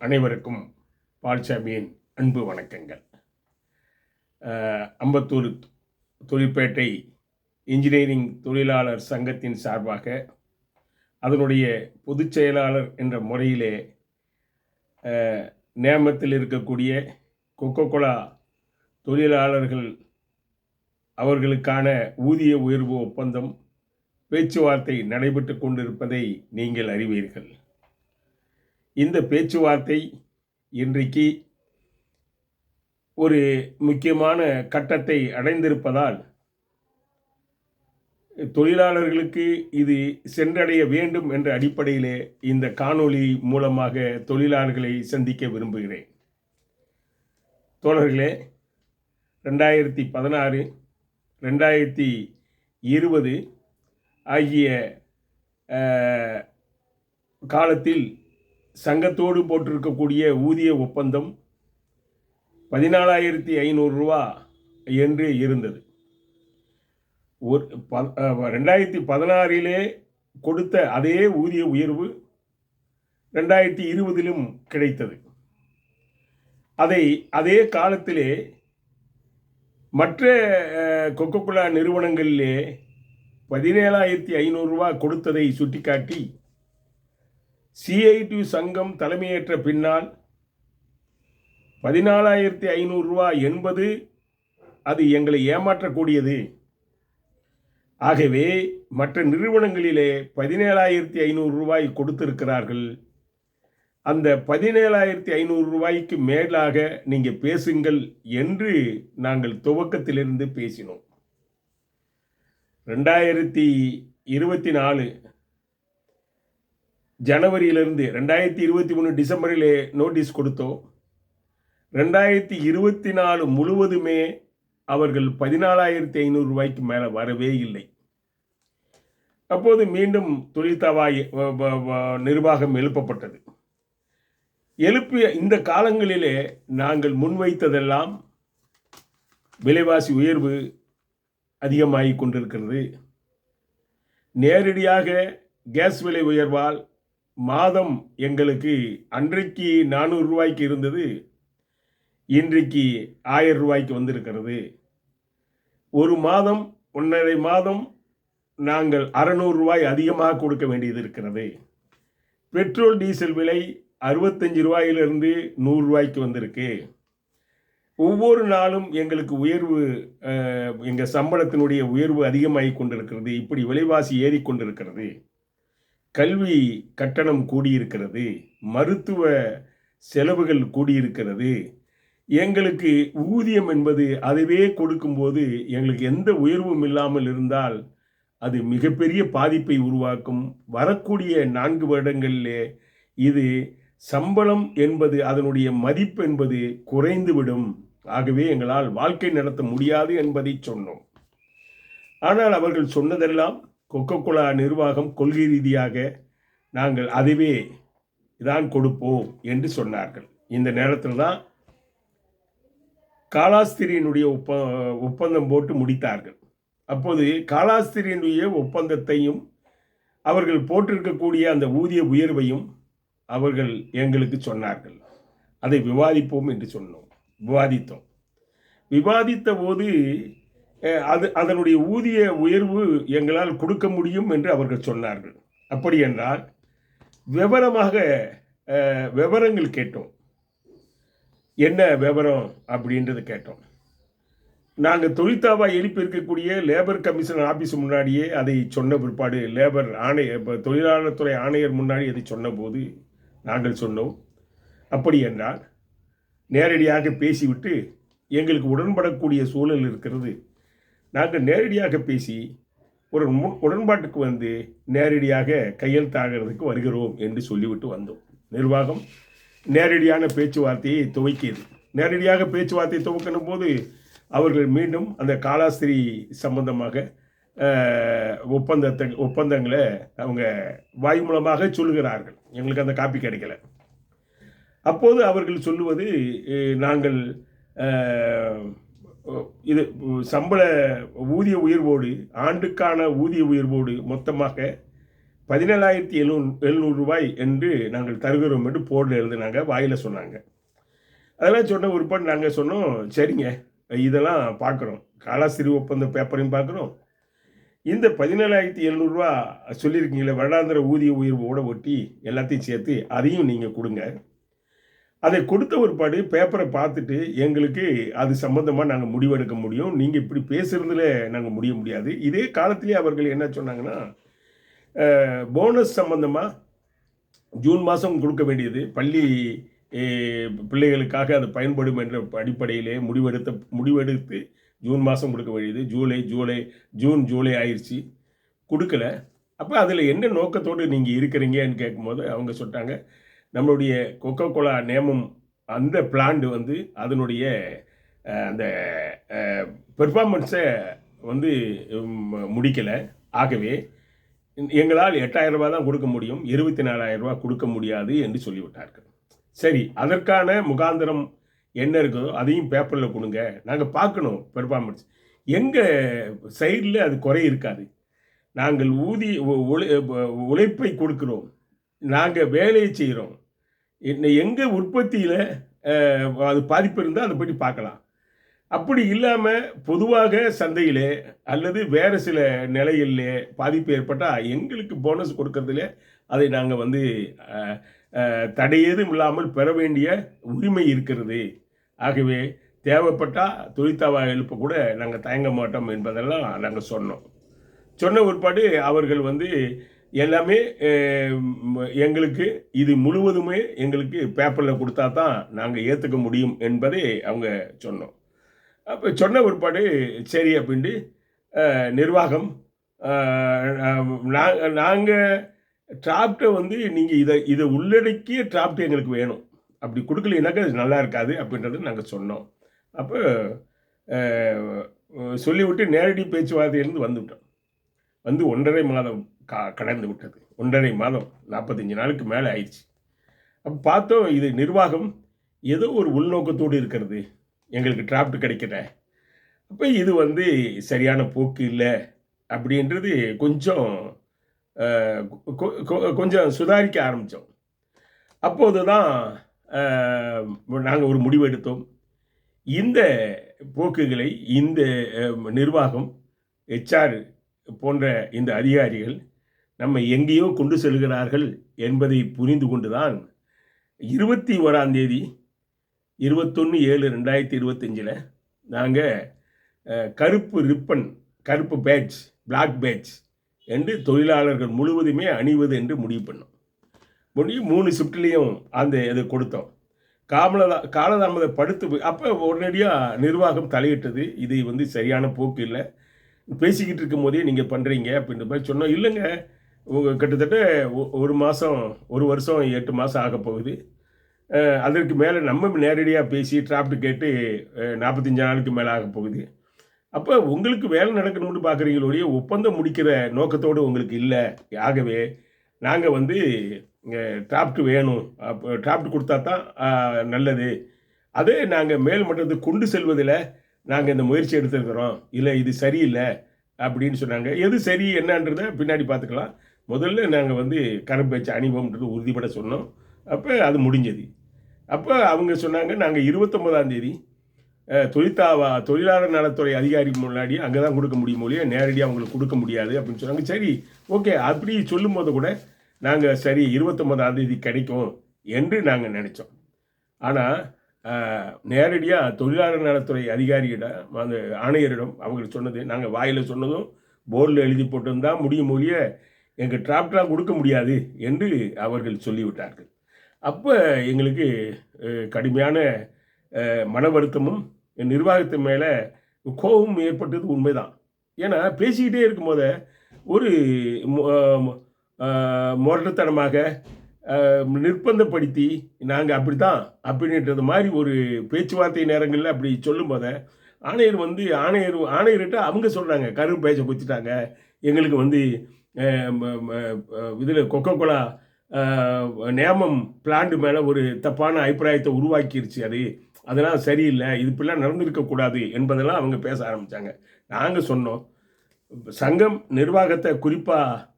அனைவருக்கும் பால்சாமியின் அன்பு வணக்கங்கள். அம்பத்தூர் தொழிற்பேட்டை இன்ஜினியரிங் தொழிலாளர் சங்கத்தின் சார்பாக அதனுடைய பொதுச் செயலாளர் என்ற முறையிலே நேமத்தில் இருக்கக்கூடிய கொக்கோ கோலா தொழிலாளர்கள் அவர்களுக்கான ஊதிய உயர்வு ஒப்பந்தம் பேச்சுவார்த்தை நடைபெற்று கொண்டிருப்பதை நீங்கள் அறிவீர்கள். இந்த பேச்சுவார்த்தை இன்றைக்கு ஒரு முக்கியமான கட்டத்தை அடைந்திருப்பதால் தொழிலாளர்களுக்கு இது சென்றடைய வேண்டும் என்ற அடிப்படையிலே இந்த காணொளி மூலமாக தொழிலாளர்களை சந்திக்க விரும்புகிறேன். தோழர்களே ரெண்டாயிரத்தி பதினாறு ரெண்டாயிரத்தி இருபது ஆகிய காலத்தில் சங்கத்தோடு போட்டிருக்கக்கூடிய ஊதிய ஒப்பந்தம் பதினாலாயிரத்தி ஐநூறுரூவா என்று இருந்தது. ஒரு ப- ரெண்டாயிரத்தி பதினாறிலே கொடுத்த அதே ஊதிய உயர்வு ரெண்டாயிரத்தி இருபதிலும் கிடைத்தது. அதை அதே காலத்திலே மற்ற கொக்கோ கொக்கோகோலா நிறுவனங்களிலே பதினேழாயிரத்தி ஐநூறுரூவா கொடுத்ததை சுட்டிக்காட்டி சிஐடி சங்கம் தலைமையேற்ற பின்னால் பதினாலாயிரத்தி ஐநூறுரூவா என்பது அது எங்களை ஏமாற்றக்கூடியது. ஆகவே மற்ற நிறுவனங்களிலே பதினேழாயிரத்தி ஐநூறு ரூபாய் கொடுத்திருக்கிறார்கள். அந்த பதினேழாயிரத்தி ஐநூறு ரூபாய்க்கு மேலாக நீங்கள் பேசுங்கள் என்று நாங்கள் துவக்கத்திலிருந்து பேசினோம். ரெண்டாயிரத்தி இருபத்தி நாலு ஜனவரியிலிருந்து ரெண்டாயிரத்தி இருபத்தி மூணு டிசம்பரிலே நோட்டீஸ் கொடுத்தோம். ரெண்டாயிரத்தி இருபத்தி நாலு முழுவதுமே அவர்கள் பதினாலாயிரத்தி ஐநூறு ரூபாய்க்கு மேலே வரவே இல்லை. அப்போது மீண்டும் தொழில்தவாய் வ- வ- நிர்வாகம் எழுப்பப்பட்டது. எழுப்பிய இந்த காலங்களிலே நாங்கள் முன்வைத்ததெல்லாம் விலைவாசி உயர்வு அதிகமாகி கொண்டிருக்கிறது. நேரடியாக கேஸ் விலை உயர்வால் மாதம் எங்களுக்கு அன்றைக்கு நானூறு ரூபாய்க்கு இருந்தது இன்றைக்கு ஆயிரம் ரூபாய்க்கு வந்திருக்கிறது. ஒரு மாதம் ஒன்றரை மாதம் நாங்கள் அறநூறு ரூபாய் அதிகமாக கொடுக்க வேண்டியது இருக்கிறது. பெட்ரோல் டீசல் விலை அறுபத்தஞ்சு ரூபாயிலிருந்து நூறு ரூபாய்க்கு வந்திருக்கு. ஒவ்வொரு நாளும் எங்களுக்கு உயர்வு எங்கள் சம்பளத்தினுடைய உயர்வு அதிகமாகி கொண்டிருக்கிறது. இப்படி விலைவாசி ஏறிக்கொண்டிருக்கிறது கல்வி கட்டணம் கூடியிருக்கிறது மருத்துவ செலவுகள் கூடியிருக்கிறது. எங்களுக்கு ஊதியம் என்பது அதுவே கொடுக்கும்போது எங்களுக்கு எந்த உயர்வும் இல்லாமல் இருந்தால் அது மிகப்பெரிய பாதிப்பை உருவாக்கும். வரக்கூடிய நான்கு வருடங்களிலே இது சம்பளம் என்பது அதனுடைய மதிப்பு என்பது குறைந்துவிடும். ஆகவே எங்களால் வாழ்க்கை நடத்த முடியாது என்பதை சொன்னோம். ஆனால் அவர்கள் சொன்னதெல்லாம் கொக்கோ கோலா நிர்வாகம் கொள்கை ரீதியாக நாங்கள் அதுவே தான் கொடுப்போம் என்று சொன்னார்கள். இந்த நேரத்தில் தான் காலாஸ்திரியனுடைய ஒப்ப ஒப்பந்தம் போட்டு முடித்தார்கள். அப்போது காலாஸ்திரியனுடைய ஒப்பந்தத்தையும் அவர்கள் போட்டிருக்கக்கூடிய அந்த ஊதிய உயர்வையும் அவர்கள் எங்களுக்கு சொன்னார்கள். அதை விவாதிப்போம் என்று சொன்னோம். விவாதித்தோம். விவாதித்த போது அது அதனுடைய ஊதிய உயர்வு எங்களால் கொடுக்க முடியும் என்று அவர்கள் சொன்னார்கள். அப்படி என்றால் விவரமாக விவரங்கள் கேட்டோம். என்ன விவரம் அப்படின்றது கேட்டோம். நாங்கள் தொழிற்சாவா எழுப்பி இருக்கக்கூடிய லேபர் கமிஷன் ஆஃபீஸ் முன்னாடியே அதை சொன்ன பிற்பாடு லேபர் ஆணையர் இப்போ தொழிலாளர் துறை ஆணையர் முன்னாடி அதை சொன்னபோது நாங்கள் சொன்னோம். அப்படி என்றால் நேரடியாக பேசிவிட்டு எங்களுக்கு உடன்படக்கூடிய சூழல் இருக்கிறது. நாங்கள் நேரடியாக பேசி ஒரு மு- உடன்பாட்டுக்கு வந்து நேரடியாக கையெழுத்தாகிறதுக்கு வருகிறோம் என்று சொல்லிவிட்டு வந்தோம். நிர்வாகம் நேரடியான பேச்சுவார்த்தையை துவக்கியது. நேரடியாக பேச்சுவார்த்தையை துவக்கணும் போது அவர்கள் மீண்டும் அந்த காலாஸ்திரி சம்பந்தமாக ஒப்பந்தத்தை ஒப்பந்தங்களை அவங்க வாய் மூலமாக சொல்லுகிறார்கள். எங்களுக்கு அந்த காப்பி கிடைக்கல. அப்போது அவர்கள் சொல்லுவது நாங்கள் இது சம்பள ஊதிய உயர்வோடு ஆண்டுக்கான ஊதிய உயர்வோடு மொத்தமாக பதினேழாயிரத்தி எழுநூறு எழுநூறு ரூபாய் என்று நாங்கள் தருகிறோம் என்று போர்டில் எழுதுனாங்க வாயில் சொன்னாங்க. அதெல்லாம் சொன்ன உறுப்பாடு நாங்கள் சொன்னோம் சரிங்க இதெல்லாம் பார்க்குறோம். காலாசிறி ஒப்பந்த பேப்பரையும் பார்க்குறோம். இந்த பதினேழாயிரத்தி எழுநூறுரூவா சொல்லியிருக்கீங்களே வருடாந்திர ஊதிய உயர்வோட ஒட்டி எல்லாத்தையும் சேர்த்து அதையும் நீங்கள் கொடுங்க. அதை கொடுத்த ஒருபாடு பேப்பரை பார்த்துட்டு எங்களுக்கு அது சம்மந்தமாக நாங்கள் முடிவெடுக்க முடியும். நீங்கள் இப்படி பேசுகிறதுல நாங்கள் முடிய முடியாது. இதே காலத்திலே அவர்கள் என்ன சொன்னாங்கன்னா போனஸ் சம்மந்தமாக ஜூன் மாதம் கொடுக்க வேண்டியது. பள்ளி பிள்ளைகளுக்காக அது பயன்படும் என்ற அடிப்படையிலே முடிவெடுத்த முடிவெடுத்து ஜூன் மாதம் கொடுக்க வேண்டியது. ஜூலை ஜூலை ஜூன் ஜூலை ஆயிடுச்சு கொடுக்கல. அப்போ அதில் என்ன நோக்கத்தோடு நீங்கள் இருக்கிறீங்கன்னு கேட்கும்போது அவங்க சொல்லிட்டாங்க நம்மளுடைய கொக்கோ கோலா நேமம் அந்த பிளான்ட் வந்து அதனுடைய அந்த பெர்ஃபார்மன்ஸை வந்து முடிக்கலை. ஆகவே எங்களால் எட்டாயிரம் ரூபாய் தான் கொடுக்க முடியும். இருபத்தி நாலாயிரம் ரூபாய் கொடுக்க முடியாது என்று சொல்லிவிட்டார்கள். சரி அதற்கான முகாந்திரம் என்ன இருக்குதோ அதையும் பேப்பரில் கொடுங்க. நாங்கள் பார்க்கணும் பெர்ஃபார்மன்ஸ் எங்கள் சைடில் அது குறை இருக்காது. நாங்கள் ஊதி உழை- உழைப்பை கொடுக்குறோம். நாங்கள் வேலையை செய்கிறோம். எங்கள் உற்பத்தியில் அது பாதிப்பு இருந்தால் அதை பற்றி பார்க்கலாம். அப்படி இல்லாமல் பொதுவாக சந்தையிலே அல்லது வேறு சில நிலையிலே பாதிப்பு ஏற்பட்டால் எங்களுக்கு போனஸ் கொடுக்கறதுல அதை நாங்கள் வந்து தடையேதும் இல்லாமல் பெற வேண்டிய உரிமை இருக்கிறது. ஆகவே தேவைப்பட்டால் தொழிற்சாவா எழுப்ப கூட நாங்கள் தயங்க மாட்டோம் என்பதெல்லாம் நாங்கள் சொன்னோம். சொன்ன ஒருபாடு அவர்கள் வந்து எல்லாமே எங்களுக்கு இது முழுவதுமே எங்களுக்கு பேப்பரில் கொடுத்தா தான் நாங்கள் ஏற்றுக்க முடியும் என்பதை அவங்க சொன்னோம். அப்போ சொன்ன பிற்பாடு சரி அப்படின்ட்டு நிர்வாகம் நாங்கள் டிராப்டை வந்து நீங்கள் இதை இதை உள்ளடக்கிய டிராப்ட் எங்களுக்கு வேணும். அப்படி கொடுக்கலைனாக்கா அது நல்லா இருக்காது அப்படின்றது நாங்கள் சொன்னோம். அப்போ சொல்லிவிட்டு நேரடி பேச்சுவார்த்தையிலேருந்து வந்துவிட்டோம் வந்து ஒன்றரை மாதம் கா கடந்து விட்டது. ஒன்றரை மாதம் நாற்பத்தஞ்சு நாளுக்கு மேலே ஆயிடுச்சு. அப்போ பார்த்தோம் இது நிர்வாகம் ஏதோ ஒரு உள்நோக்கத்தோடு இருக்கிறது. எங்களுக்கு டிராப்ட் கிடைக்கல. அப்போ இது வந்து சரியான போக்கு இல்லை அப்படின்றது கொஞ்சம் கொஞ்சம் சுதாரிக்க ஆரம்பித்தோம். அப்போது தான் நாங்கள் ஒரு முடிவு எடுத்தோம். இந்த போக்குகளை இந்த நிர்வாகம் ஹெச்ஆர் போன்ற இந்த அதிகாரிகள் நம்ம எங்கேயோ கொண்டு செல்கிறார்கள் என்பதை புரிந்து கொண்டுதான் இருபத்தி ஓராம் தேதி இருபத்தொன்று ஏழு ரெண்டாயிரத்தி இருபத்தஞ்சில் நாங்கள் கருப்பு ரிப்பன் கருப்பு பேட்ச் பிளாக் பேட்ச் என்று தொழிலாளர்கள் முழுவதுமே அணிவது என்று முடிவு பண்ணோம். முடிவு மூணு ஷிஃப்ட்லேயும் அந்த இதை கொடுத்தோம். காமலதா காலதாமத படுத்து அப்போ உடனடியாக நிர்வாகம் தலையிட்டது. இது வந்து சரியான போக்கு இல்லை. பேசிக்கிட்டு இருக்கும் போதே நீங்கள் பண்ணுறீங்க அப்படின்ற மாதிரி சொன்னோம். இல்லைங்க உங்கள் கிட்டத்தட்ட ஒ- ஒரு மாதம் ஒரு வருஷம் எட்டு மாதம் ஆக போகுது. அதற்கு மேலே நம்ம நேரடியாக பேசி டிராப்ட் கேட்டு நாற்பத்தஞ்சு நாளுக்கு மேலே ஆக போகுது. அப்போ உங்களுக்கு வேலை நடக்கணும்னு பார்க்குறீங்களுடைய ஒப்பந்தம் முடிக்கிற நோக்கத்தோடு உங்களுக்கு இல்லை. ஆகவே நாங்கள் வந்து டிராப்ட் வேணும். அப்போ டிராப்ட் கொடுத்தா தான் நல்லது. அதே நாங்கள் மேல் மட்டத்துக்கு கொண்டு செல்வதில் நாங்கள் இந்த முயற்சி எடுத்துருக்குறோம். இல்லை இது சரியில்லை அப்படின்னு சொன்னாங்க. எது சரி என்னன்றதை பின்னாடி பார்த்துக்கலாம் முதல்ல நாங்கள் வந்து கரும்பேச்சு அணிவோம்ன்றது உறுதிப்பட சொன்னோம். அப்போ அது முடிஞ்சது. அப்போ அவங்க சொன்னாங்க நாங்கள் இருபத்தொம்போதாந்தேதி தொழிற்தாவா தொழிலாளர் நலத்துறை அதிகாரி முன்னாடி அங்கே தான் கொடுக்க முடியும் ஒழிய நேரடியாக அவங்களுக்கு கொடுக்க முடியாது அப்படின்னு சொன்னாங்க. சரி ஓகே அப்படி சொல்லும்போது கூட நாங்கள் சரி இருபத்தொம்போதாந்தேதி கிடைக்கும் என்று நாங்கள் நினச்சோம். ஆனால் நேரடியாக தொழிலாளர் நலத்துறை அதிகாரியிடம் அந்த ஆணையரிடம் அவங்களுக்கு சொன்னது நாங்கள் வாயில் சொன்னதும் போர்டில் எழுதி போட்டிருந்தால் முடியும் மொழிய எங்கள் டிராப்டெலாம் கொடுக்க முடியாது என்று அவர்கள் சொல்லிவிட்டார்கள். அப்போ எங்களுக்கு கடுமையான மன வருத்தமும் நிர்வாகத்து மேலே கோபமும் ஏற்பட்டது உண்மைதான். ஏன்னா பேசிக்கிட்டே இருக்கும்போத ஒரு மு- முரட்டுத்தனமாக நிர்பந்தப்படுத்தி நாங்கள் அப்படி தான் அப்படின்றது மாதிரி ஒரு பேச்சுவார்த்தை நேரங்களில் அப்படி சொல்லும் போத ஆணையர் வந்து ஆணையர் ஆணையர்கிட்ட அவங்க சொல்கிறாங்க கரு பேச்சை குத்திட்டாங்க. எங்களுக்கு வந்து இதில் கொக்கோ கோலா நேமம் பிளான்ட் மேலே ஒரு தப்பான அபிப்பிராயத்தை உருவாக்கிருச்சு அது. அதெல்லாம் சரியில்லை. இது இப்படிலாம் நடந்திருக்கக்கூடாது என்பதெல்லாம் அவங்க பேச ஆரம்பித்தாங்க நாங்கள் சொன்னோம். சங்கம் நிர்வாகத்தை குறிப்பாக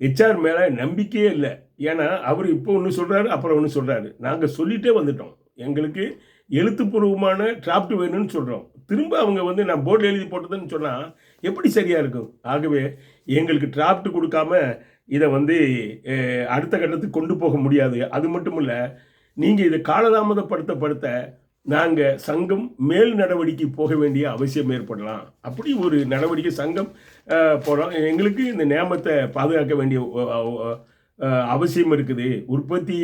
ஹெச்ஆர் மேலே நம்பிக்கையே இல்லை. ஏன்னா அவர் இப்போ ஒன்று சொல்கிறாரு அப்புறம் ஒன்று சொல்கிறாரு நாங்கள் சொல்லிகிட்டே வந்துட்டோம். எங்களுக்கு எழுத்துப்பூர்வமான டிராஃப்ட் வேணும்னு சொல்கிறோம் திரும்ப அவங்க வந்து நான் போர்டில் எழுதி போட்டதுன்னு சொன்னால் எப்படி சரியாக இருக்கும்? ஆகவே எங்களுக்கு டிராஃப்ட் கொடுக்காம இதை வந்து அடுத்த கட்டத்துக்கு கொண்டு போக முடியாது. அது மட்டும் இல்லை நீங்கள் இதை காலதாமதப்படுத்தப்படுத்த நாங்கள் சங்கம் மேல் நடவடிக்கை போக வேண்டிய அவசியம் ஏற்படலாம். அப்படி ஒரு நடவடிக்கை சங்கம் போகிறோம் எங்களுக்கு இந்த நியமத்தை பாதுகாக்க வேண்டிய அவசியம் இருக்குது. உற்பத்தி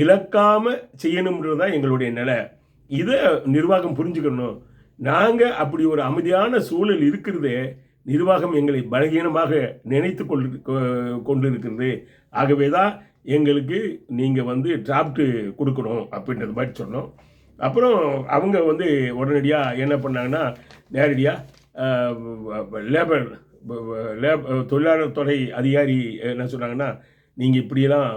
இழக்காமல் செய்யணுன்றது தான் எங்களுடைய நிலை. இதை நிர்வாகம் புரிஞ்சுக்கணும். நாங்கள் அப்படி ஒரு அமைதியான சூழல் இருக்கிறதே நிர்வாகம் எங்களை பலகீனமாக நினைத்து கொண்டு கொண்டு இருக்கிறது ஆகவே தான் எங்களுக்கு நீங்கள் வந்து டிராப்ட் கொடுக்கணும் அப்படின்றது மாதிரி சொன்னோம். அப்புறம் அவங்க வந்து உடனடியாக என்ன பண்ணாங்கன்னா நேரடியாக லேபர் லேப் தொழிலாளர் துறை அதிகாரி என்ன சொன்னாங்கன்னா நீங்கள் இப்படியெல்லாம்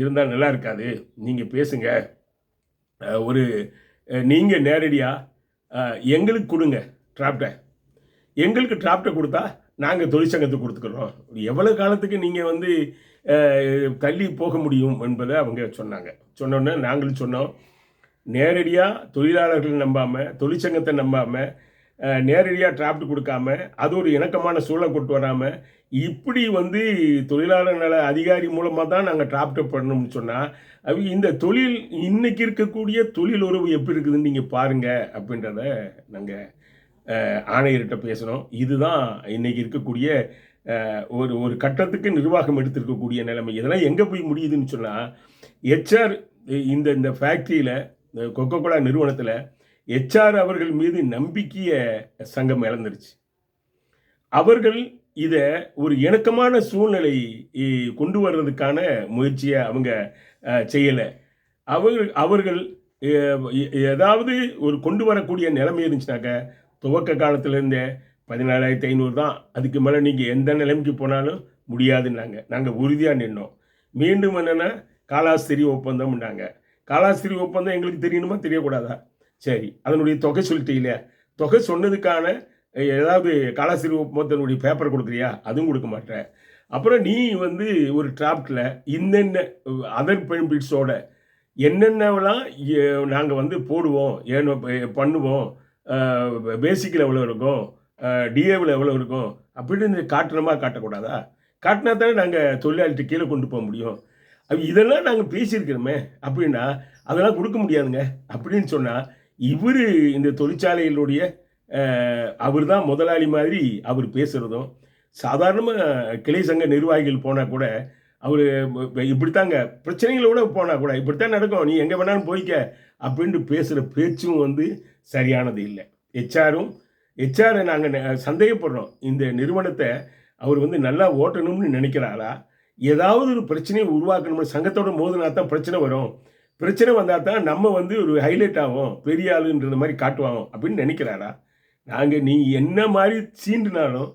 இருந்தால் நல்லா இருக்காது. நீங்கள் பேசுங்க. ஒரு நீங்கள் நேரடியாக எங்களுக்கு கொடுங்க டிராப்டை எங்களுக்கு டிராப்டை கொடுத்தா நாங்கள் தொழிற்சங்கத்துக்கு கொடுத்துக்கிறோம். எவ்வளோ காலத்துக்கு நீங்கள் வந்து தள்ளி போக முடியும் என்பதை அவங்க சொன்னாங்க. சொன்னோன்னே நாங்களும் சொன்னோம். நேரடியாக தொழிலாளர்களை நம்பாமல் தொழிற்சங்கத்தை நம்பாமல் நேரடியாக டிராப்ட் கொடுக்காம அது ஒரு இணக்கமான சூழலை கொண்டு வராமல் இப்படி வந்து தொழிலாளர் நல அதிகாரி மூலமாக தான் நாங்கள் டிராப்டப் பண்ணணும்னு சொன்னால் அவங்க இந்த தொழில் இன்னைக்கு இருக்கக்கூடிய தொழில் உறவு எப்படி இருக்குதுன்னு நீங்கள் பாருங்கள் அப்படின்றத நாங்கள் ஆணையர்கிட்ட பேசணும் இதுதான் இன்றைக்கி இருக்கக்கூடிய ஒரு ஒரு கட்டத்துக்கு நிர்வாகம் எடுத்திருக்கக்கூடிய நிலைமை. இதெல்லாம் எங்கே போய் முடியுதுன்னு சொன்னால் ஹெச்ஆர் இந்த இந்த ஃபேக்ட்ரியில் கொக்கோ கோலா நிறுவனத்தில் ஹெச்ஆர் அவர்கள் மீது நம்பிக்கையை சங்கம் இழந்துருச்சு. அவர்கள் இதை ஒரு இணக்கமான சூழ்நிலை கொண்டு வர்றதுக்கான முயற்சியை அவங்க செய்யலை. அவர்கள் அவர்கள் ஏதாவது ஒரு கொண்டு வரக்கூடிய நிலைமை இருந்துச்சுனாக்க துவக்க காலத்திலேருந்தே பதினாலாயிரத்தி ஐநூறு தான். அதுக்கு மேலே நீங்கள் எந்த நிலைமைக்கு போனாலும் முடியாதுன்னாங்க. நாங்கள் உறுதியாக நின்னோம். மீண்டும் என்னென்னா காலாஸ்திரி ஒப்பந்தம்னாங்க காலாஸ்திரி ஒப்பந்தம் எங்களுக்கு தெரியணுமா தெரியக்கூடாதா? சரி அதனுடைய தொகை சொல்லிட்டீங்களே. தொகை சொன்னதுக்கான ஏதாவது காலாஸ்திரி ஒப்பந்தத்தினுடைய பேப்பர் கொடுக்குறியா? அதுவும் கொடுக்க மாட்டேன். அப்புறம் நீ வந்து ஒரு டிராப்டில் இன்னென்ன அதர் பெனிஃபிட்ஸோட என்னென்னலாம் நாங்கள் வந்து போடுவோம் ஏன்னு பண்ணுவோம் பேசிக்கில் எவ்வளோ இருக்கும் டிஏவில் எவ்வளோ இருக்கும் அப்படின்னு காட்டணுமா காட்டக்கூடாதா? காட்டினா தானே நாங்கள் தொழிலாளிகிட்ட கீழே கொண்டு போக முடியும். இதெல்லாம் நாங்கள் பேசியிருக்கிறோமே அப்படின்னா அதெல்லாம் கொடுக்க முடியாதுங்க அப்படின்னு சொன்னால் இவர் இந்த தொழிற்சாலைகளுடைய அவர் தான் முதலாளி மாதிரி அவர் பேசுகிறதும் சாதாரணமாக கிளை சங்க நிர்வாகிகள் போனால் கூட அவர் இப்படித்தாங்க. பிரச்சனைகளோட போனால் கூட இப்படித்தான் நடக்கும். நீ எங்கே வேணாலும் போய்க்க அப்படின்ட்டு பேசுகிற பேச்சும் வந்து சரியானது இல்லை. ஹெச்ஆரும் ஹெச்ஆரை நாங்கள் சந்தேகப்படுறோம். இந்த நிறுவனத்தை அவர் வந்து நல்லா ஓட்டணும்னு நினைக்கிறாரா? ஏதாவது ஒரு பிரச்சனையை உருவாக்கணும்னு சங்கத்தோட மோதினா தான் பிரச்சனை வரும். பிரச்சனை வந்தால் தான் நம்ம வந்து ஒரு ஹைலைட் ஆகும் பெரிய ஆளுன்றது மாதிரி காட்டுவாங்க அப்படின்னு நினைக்கிறாரா? நாங்கள் நீ என்ன மாதிரி சீண்டுனாலும்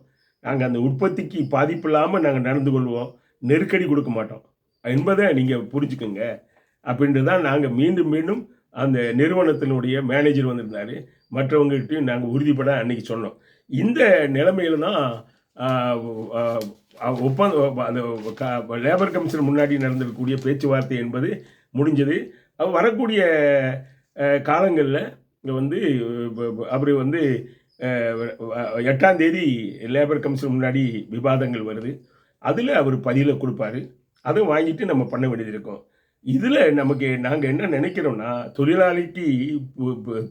நாங்கள் அந்த உற்பத்திக்கு பாதிப்பு இல்லாமல் நாங்கள் நடந்து கொள்வோம். நெருக்கடி கொடுக்க மாட்டோம். என்பதை நீங்கள் புரிஞ்சுக்குங்க. அப்படின்ட்டு தான் நாங்கள் மீண்டும் மீண்டும் அந்த நிறுவனத்தினுடைய மேனேஜர் வந்திருந்தார். மற்றவங்ககிட்டையும் நாங்கள் உறுதிப்பட அன்னைக்கு சொன்னோம். இந்த நிலைமையில தான் ஒப்பந்த அந்த லேபர் கமிஷன் முன்னாடி நடந்திருக்கக்கூடிய பேச்சுவார்த்தை என்பது முடிஞ்சது. வரக்கூடிய காலங்களில் இங்கே வந்து அப்படி வந்து எட்டாம் தேதி லேபர் கமிஷன் முன்னாடி விவாதங்கள் வருது. அதில் அவர் பதிவில் கொடுப்பாரு. அதை வாங்கிட்டு நம்ம பண்ண வேண்டியது இருக்கும். இதில் நமக்கு நாங்கள் என்ன நினைக்கிறோம்னா தொழிலாளிக்கு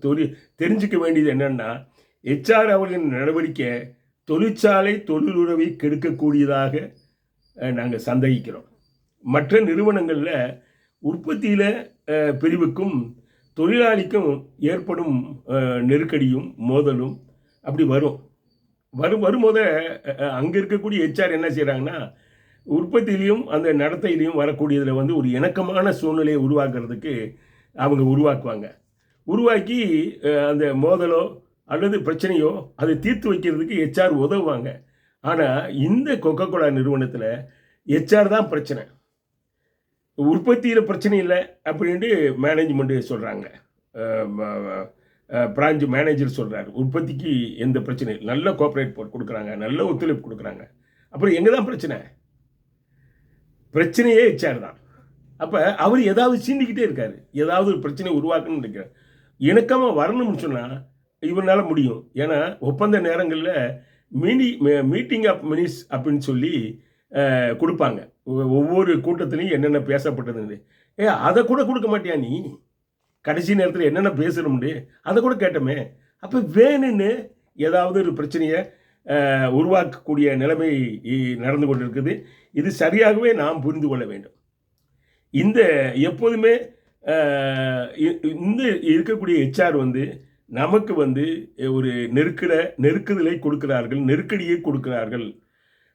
தொழில் தெரிஞ்சுக்க வேண்டியது என்னென்னா ஹெச்ஆர் அவர்களின் நடவடிக்கை தொழிற்சாலை தொழிலுறவை கெடுக்கக்கூடியதாக நாங்கள் சந்தேகிக்கிறோம். மற்ற நிறுவனங்களில் உற்பத்தியில் பிரிவுக்கும் தொழிலாளிக்கும் ஏற்படும் நெருக்கடியும் மோதலும் அப்படி வரும். வரும் வரும்போது அங்கே இருக்கக்கூடிய ஹெச்ஆர் என்ன செய்கிறாங்கன்னா உற்பத்தியிலையும் அந்த நடத்தையிலையும் வரக்கூடியதில் வந்து ஒரு இணக்கமான சூழ்நிலையை உருவாக்குறதுக்கு அவங்க உருவாக்குவாங்க. உருவாக்கி அந்த மோதலோ அல்லது பிரச்சனையோ அதை தீர்த்து வைக்கிறதுக்கு ஹெச்ஆர் உதவுவாங்க. ஆனால் இந்த கொக்கோ கோலா நிறுவனத்தில் ஹெச்ஆர் தான் பிரச்சனை. உற்பத்தியில் பிரச்சனை இல்லை அப்படின்ட்டு மேனேஜ்மெண்ட்டு சொல்கிறாங்க பிரான்ச் மேனேஜர் சொல்கிறாரு உற்பத்திக்கு எந்த பிரச்சனையும் நல்ல கோஆப்ரேட் கொடுக்குறாங்க நல்ல ஒத்துழைப்பு கொடுக்குறாங்க. அப்புறம் எங்கே தான் பிரச்சனை? பிரச்சனையே ஹெச்ஆர் தான். அப்போ அவர் ஏதாவது சீண்டிக்கிட்டே இருக்கார். ஏதாவது ஒரு பிரச்சனை உருவாக்கணும்னு நினைக்கிறார். இணக்கமாக வரணும்னு சொன்னால் இவனால் முடியும். ஏன்னா ஒப்பந்த நேரங்களில் மீனி மீட்டிங் ஆஃப் மினிஸ் அப்படின்னு சொல்லி கொடுப்பாங்க. ஒவ்வொரு கூட்டத்திலையும் என்னென்ன பேசப்பட்டதுன்னு. ஏ அதை கூட கொடுக்க மாட்டியா நீ? கடைசி நேரத்தில் என்னென்ன பேசணும்னு அதை கூட கேட்டோமே. அப்போ வேணும்னு ஏதாவது ஒரு பிரச்சனையை உருவாக்கக்கூடிய நிலைமை நடந்து கொண்டிருக்குது. இது சரியாகவே நாம் புரிந்து கொள்ள வேண்டும். இந்த எப்போதுமே இ- இந்த இருக்கக்கூடிய ஹெச்ஆர் வந்து நமக்கு வந்து ஒரு நெருக்கிற நெருக்குதலை கொடுக்கிறார்கள் நெருக்கடியை கொடுக்கிறார்கள்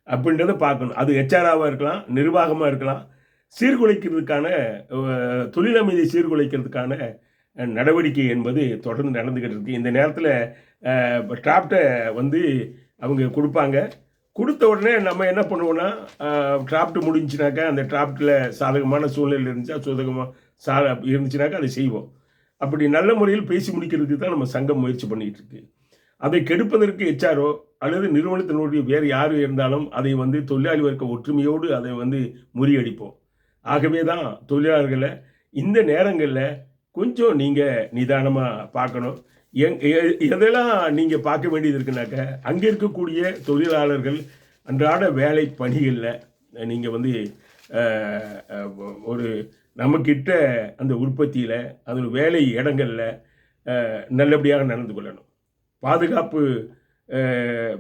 அப்படின்றத பார்க்கணும். அது ஹெச்ஆராக இருக்கலாம் நிர்வாகமாக இருக்கலாம் சீர்குலைக்கிறதுக்கான தொழிலமைதியை சீர்குலைக்கிறதுக்கான நடவடிக்கை என்பது தொடர்ந்து நடந்துக்கிட்டு இருக்குது இந்த நேரத்தில் டிராப்டை வந்து அவங்க கொடுப்பாங்க. கொடுத்த உடனே நம்ம என்ன பண்ணுவோன்னா டிராப்ட் முடிஞ்சுனாக்கா அந்த டிராப்டில் சாதகமான சூழ்நிலை இருந்துச்சா சுதகமாக சா இருந்துச்சுனாக்கா அதை செய்வோம். அப்படி நல்ல முறையில் பேசி முடிக்கிறதுக்கு தான் நம்ம சங்கம் முயற்சி பண்ணிகிட்டு இருக்கு. அதை கெடுப்பதற்கு எச்ஆரோ அல்லது நிறுவனத்தினுடைய வேறு யார் இருந்தாலும் அதை வந்து தொழிலாளி வர்க்க ஒற்றுமையோடு அதை வந்து முறியடிப்போம். ஆகவே தான் தொழிலாளர்களை இந்த நேரங்களில் கொஞ்சம் நீங்கள் நிதானமாக பார்க்கணும். எங் எ- எதெல்லாம் நீங்கள் பார்க்க வேண்டியது இருக்குனாக்க அங்கே இருக்கக்கூடிய தொழிலாளர்கள் அன்றாட வேலை பணிகளில் நீங்கள் வந்து ஒரு நம்மக்கிட்ட அந்த உற்பத்தியில் அதில் வேலை இடங்களில் நல்லபடியாக நடந்து கொள்ளணும். பாதுகாப்பு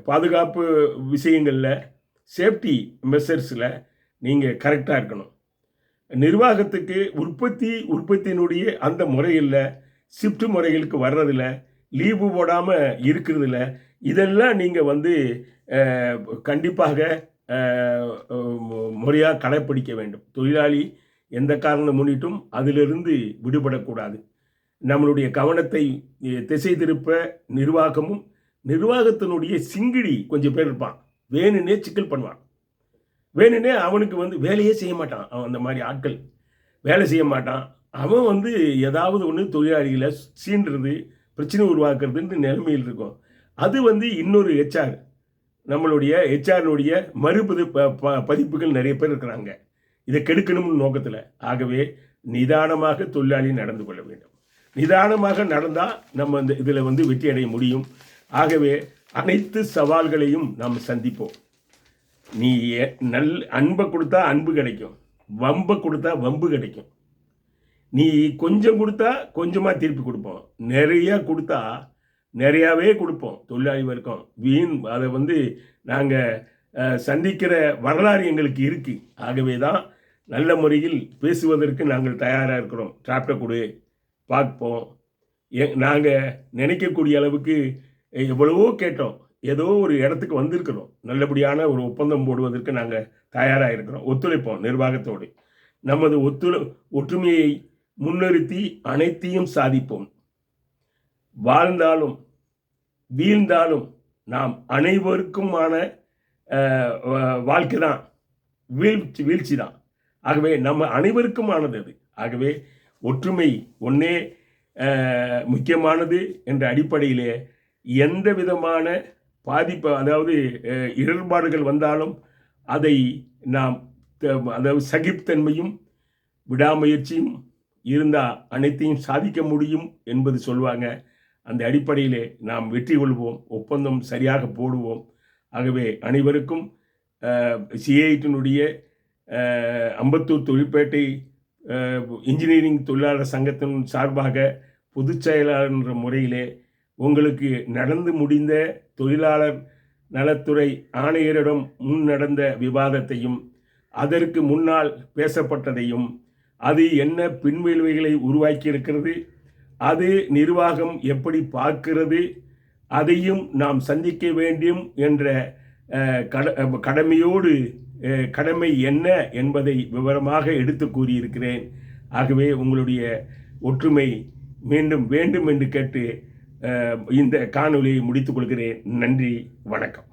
பாதுகாப்பு விஷயங்களில் சேஃப்டி மெஷர்ஸில் நீங்கள் கரெக்டாக இருக்கணும். நிர்வாகத்துக்கு உற்பத்தி உற்பத்தியினுடைய அந்த முறையில் ஷிஃப்ட் முறைகளுக்கு வர்றதில்ல லீவு போடாமல் இருக்கிறதில்ல. இதெல்லாம் நீங்கள் வந்து கண்டிப்பாக முறையாக கடைப்பிடிக்க வேண்டும். தொழிலாளி எந்த காரணம் முன்னிட்டும் அதிலிருந்து விடுபடக்கூடாது. நம்மளுடைய கவனத்தை திசை திருப்ப நிர்வாகமும் நிர்வாகத்தினுடைய சிங்கிடி கொஞ்சம் பேர் இருப்பான். வேணுன்னே சிக்கல் பண்ணுவான். வேணுன்னே அவனுக்கு வந்து வேலையே செய்ய மாட்டான். அவன் அந்த மாதிரி ஆட்கள். வேலை செய்ய மாட்டான். அவன் வந்து ஏதாவது ஒன்று தொழிலாளிகளை சீண்டுறது பிரச்சனை உருவாக்குறதுன்னு நிலைமையில் இருக்கும். அது வந்து இன்னொரு ஹெச்ஆர் நம்மளுடைய ஹெச்ஆர்னுடைய மறுபது ப- ப- பதிப்புகள் நிறைய பேர் இருக்கிறாங்க. இதை கெடுக்கணும்னு நோக்கத்தில். ஆகவே நிதானமாக தொழிலாளி நடந்து கொள்ள வேண்டும். நிதானமாக நடந்தால் நம்ம இந்த இதில் வந்து வெற்றி அடைய முடியும். ஆகவே அனைத்து சவால்களையும் நாம் சந்திப்போம். நீ நல் அன்பை கொடுத்தா அன்பு கிடைக்கும். வம்பை கொடுத்தா வம்பு கிடைக்கும். நீ கொஞ்சம் கொடுத்தா கொஞ்சமாக திருப்பி கொடுப்போம். நிறையா கொடுத்தா நிறையாவே கொடுப்போம். தொழிலாளி வர்க்கம் வீண் அதை வந்து நாங்கள் சந்திக்கிற வரலாறு எங்களுக்கு இருக்குது ஆகவே தான் நல்ல முறையில் பேசுவதற்கு நாங்கள் தயாராக இருக்கிறோம். டிராப்டை கொடு பார்ப்போம். எ நாங்கள் நினைக்கக்கூடிய அளவுக்கு எவ்வளவோ கேட்டோம். ஏதோ ஒரு இடத்துக்கு வந்திருக்கிறோம். நல்லபடியான ஒரு ஒப்பந்தம் போடுவதற்கு நாங்கள் தயாராக இருக்கிறோம் ஒத்துழைப்போம் நிர்வாகத்தோடு. நமது ஒத்துழை ஒற்றுமையை முன்னிறுத்தி அனைத்தையும் சாதிப்போம். வாழ்ந்தாலும் வீழ்ந்தாலும் நாம் அனைவருக்குமான வா- வாழ்க்கை தான். வீழ்ச்சி வீழ்ச்சி தான். ஆகவே நம்ம அனைவருக்குமானது அது. ஆகவே ஒற்றுமை ஒன்றே முக்கியமானது என்ற அடிப்படையிலே எந்த விதமான பாதிப்பு அதாவது இடர்பாடுகள் வந்தாலும் அதை நாம் த- அதாவது சகிப்தன்மையும் விடாமுயற்சியும் இருந்தால் அனைத்தையும் சாதிக்க முடியும் என்பது சொல்வாங்க. அந்த அடிப்படையிலே நாம் வெற்றி கொள்வோம் ஒப்பந்தம் சரியாக போடுவோம். ஆகவே அனைவருக்கும் சிஐடினுடைய அம்பத்தூர் தொழிற்பேட்டை இன்ஜினியரிங் தொழிலாளர் சங்கத்தின் சார்பாக பொதுச் செயலாளர் என்ற முறையிலே உங்களுக்கு நடந்து முடிந்த தொழிலாளர் நலத்துறை ஆணையரிடம் முன் நடந்த விவாதத்தையும் அதற்கு முன்னால் பேசப்பட்டதையும் அது என்ன பின்விளைவுகளை உருவாக்கியிருக்கிறது அது நிர்வாகம் எப்படி பார்க்கிறது அதையும் நாம் சந்திக்க வேண்டும் என்ற கட- கடமையோடு கடமை என்ன என்பதை விவரமாக எடுத்து கூறியிருக்கிறேன். ஆகவே உங்களுடைய ஒற்றுமை மீண்டும் வேண்டும் என்று கேட்டு இந்த காணொலியை முடித்துக் கொள்கிறேன். நன்றி வணக்கம்.